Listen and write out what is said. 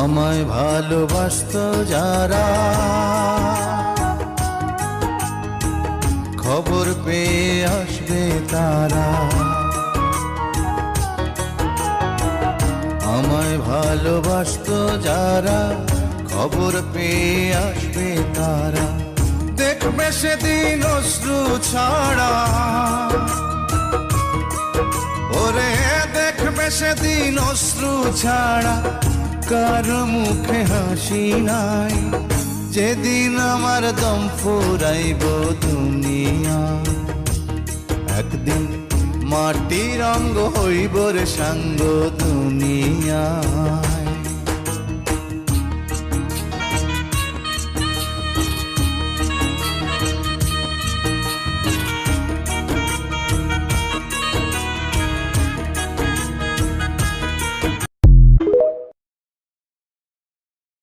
আমায় ভালোবাসত যারা। খবর পেয়ে আসবে তারা। আমায় ভালোবাসত যারা, খবর পেয়ে আসবে তারা। দেখবে সেদিন অশ্রু ছাড়া। ওরে, দেখবে সেদিন অশ্রু ছাড়া। কার মুখে হাসি নাই? যেদিন আমার দম ফুরাইব দুনিয়া। একদিন মাটির অঙ্গ হইব রে সাঙ্গ দুনিয়া।